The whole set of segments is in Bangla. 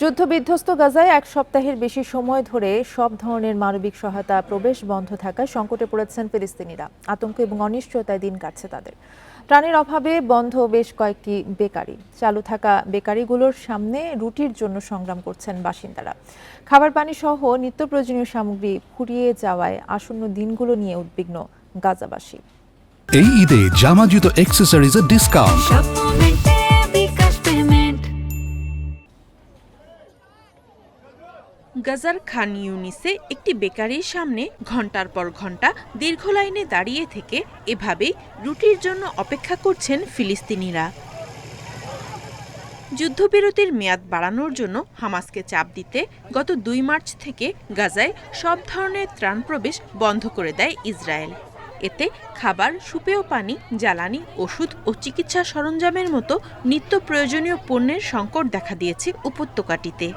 যুদ্ধবিধ্বস্ত গাজায় এক সপ্তাহের বেশি সময় ধরে সব ধরনের মানবিক সহায়তা প্রবেশ বন্ধ থাকায় সংকটে পড়েছেন ফিলিস্তিনিরা। আতঙ্ক এবং অনিশ্চয়তায় দিন কাটছে তাদের। ত্রাণের অভাবে বন্ধ বেশ কয়েকটি বেকারি। চালু থাকা বেকারিগুলোর সামনে রুটির জন্য সংগ্রাম করছেন বাসিন্দারা। খাবার পানি সহ নিত্য প্রয়োজনীয় সামগ্রী ফুরিয়ে যাওয়ায় আসন্ন দিনগুলো নিয়ে উদ্বিগ্ন গাজাবাসী। এই ঈদে জামা জুতো অ্যাক্সেসরিজের ডিসকাউন্ট গাজার খান ইউনিসে একটি বেকারির সামনে ঘণ্টার পর ঘণ্টা দীর্ঘ লাইনে দাঁড়িয়ে থেকে এভাবেই রুটির জন্য অপেক্ষা করছেন ফিলিস্তিনিরা। যুদ্ধবিরতির মেয়াদ বাড়ানোর জন্য হামাসকে চাপ দিতে গত দুই মার্চ থেকে গাজায় সব ধরনের ত্রাণ প্রবেশ বন্ধ করে দেয় ইসরায়েল। এতে খাবার, সুপেয় পানি, জ্বালানি, ওষুধ ও চিকিৎসা সরঞ্জামের মতো নিত্য প্রয়োজনীয় পণ্যের সংকট দেখা দিয়েছে উপত্যকাটিতে।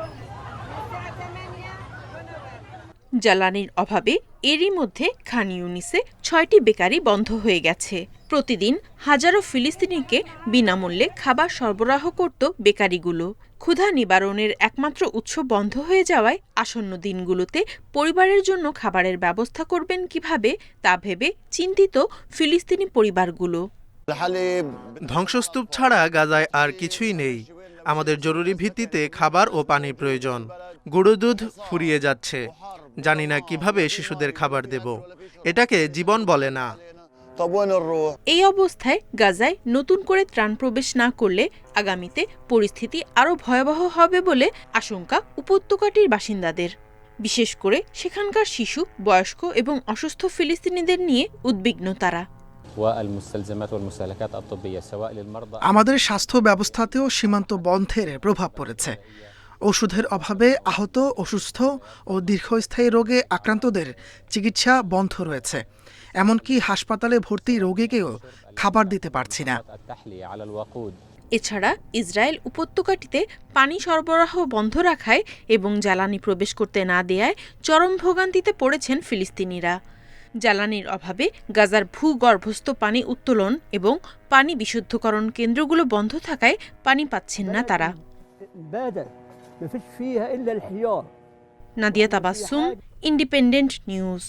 জ্বালানির অভাবে এরই মধ্যে খান ইউনিসে ছয়টি বেকারি বন্ধ হয়ে গেছে। প্রতিদিন হাজারো ফিলিস্তিনিকে বিনামূল্যে খাবার সরবরাহ করত বেকারিগুলো। ক্ষুধা নিবারণের একমাত্র উৎস বন্ধ হয়ে যাওয়ায় আসন্ন দিনগুলোতে পরিবারের জন্য খাবারের ব্যবস্থা করবেন কীভাবে তা ভেবে চিন্তিত ফিলিস্তিনি পরিবারগুলো। ধ্বংসস্তূপ ছাড়া গাজায় আর কিছুই নেই। আমাদের জরুরি ভিত্তিতে খাবার ও পানির প্রয়োজন। গুঁড়ো দুধ ফুরিয়ে যাচ্ছে। জানি না কীভাবে শিশুদের খাবার দেব। এটাকে জীবন বলে না। এই অবস্থায় গাজায় নতুন করে ত্রাণ প্রবেশ না করলে আগামীতে পরিস্থিতি আরও ভয়াবহ হবে বলে আশঙ্কা উপত্যকাটির বাসিন্দাদের। বিশেষ করে সেখানকার শিশু, বয়স্ক এবং অসুস্থ ফিলিস্তিনিদের নিয়ে উদ্বিগ্ন তারা। আমাদের স্বাস্থ্য ব্যবস্থাতেও সীমান্ত বন্ধের প্রভাব পড়েছে। ওষুধের অভাবে আহত অসুস্থ ও দীর্ঘস্থায়ী রোগে আক্রান্তদের চিকিৎসা বন্ধ রয়েছে। এমনকি হাসপাতালে ভর্তি রোগীকেও খাবার দিতে পারছি না। এছাড়া ইসরায়েল উপত্যকাটিতে পানি সরবরাহ বন্ধ রাখায় এবং জ্বালানি প্রবেশ করতে না দেয়ায় চরম ভোগান্তিতে পড়েছেন ফিলিস্তিনিরা। জ্বালানির অভাবে গাজার ভূগর্ভস্থ পানি উত্তোলন এবং পানি বিশুদ্ধকরণ কেন্দ্রগুলো বন্ধ থাকায় পানি পাচ্ছেন না তারা নাদিয়া তাবাসুম ইন্ডিপেন্ডেন্ট নিউজ